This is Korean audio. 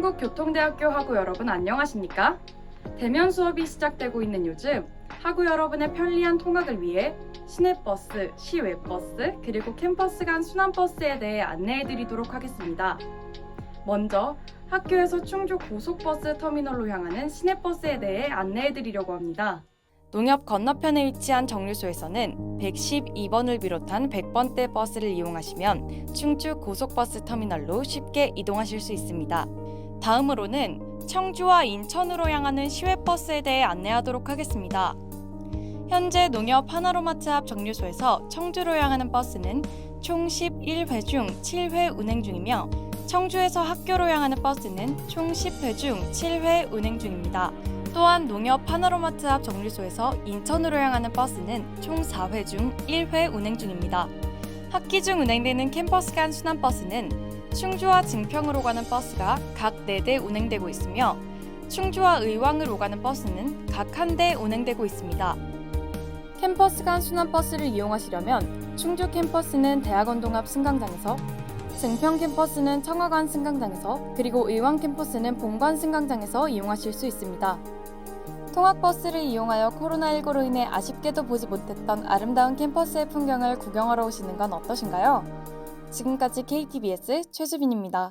한국교통대학교 학우 여러분 안녕하십니까? 대면 수업이 시작되고 있는 요즘 학우 여러분의 편리한 통학을 위해 시내버스, 시외버스, 그리고 캠퍼스 간 순환버스에 대해 안내해 드리도록 하겠습니다. 먼저 학교에서 충주 고속버스 터미널로 향하는 시내버스에 대해 안내해 드리려고 합니다. 농협 건너편에 위치한 정류소에서는 112번을 비롯한 100번대 버스를 이용하시면 충주 고속버스 터미널로 쉽게 이동하실 수 있습니다. 다음으로는 청주와 인천으로 향하는 시외버스에 대해 안내하도록 하겠습니다. 현재 농협 하나로마트 앞 정류소에서 청주로 향하는 버스는 총 11회 중 7회 운행 중이며 청주에서 학교로 향하는 버스는 총 10회 중 7회 운행 중입니다. 또한 농협 하나로마트 앞 정류소에서 인천으로 향하는 버스는 총 4회 중 1회 운행 중입니다. 학기 중 운행되는 캠퍼스 간 순환버스는 충주와 증평으로 가는 버스가 각 4대 운행되고 있으며 충주와 의왕으로 가는 버스는 각 한 대 운행되고 있습니다. 캠퍼스 간 순환버스를 이용하시려면 충주 캠퍼스는 대학원동 앞 승강장에서 증평 캠퍼스는 청화관 승강장에서 그리고 의왕 캠퍼스는 본관 승강장에서 이용하실 수 있습니다. 통학버스를 이용하여 코로나19로 인해 아쉽게도 보지 못했던 아름다운 캠퍼스의 풍경을 구경하러 오시는 건 어떠신가요? 지금까지 KTBS 최수빈입니다.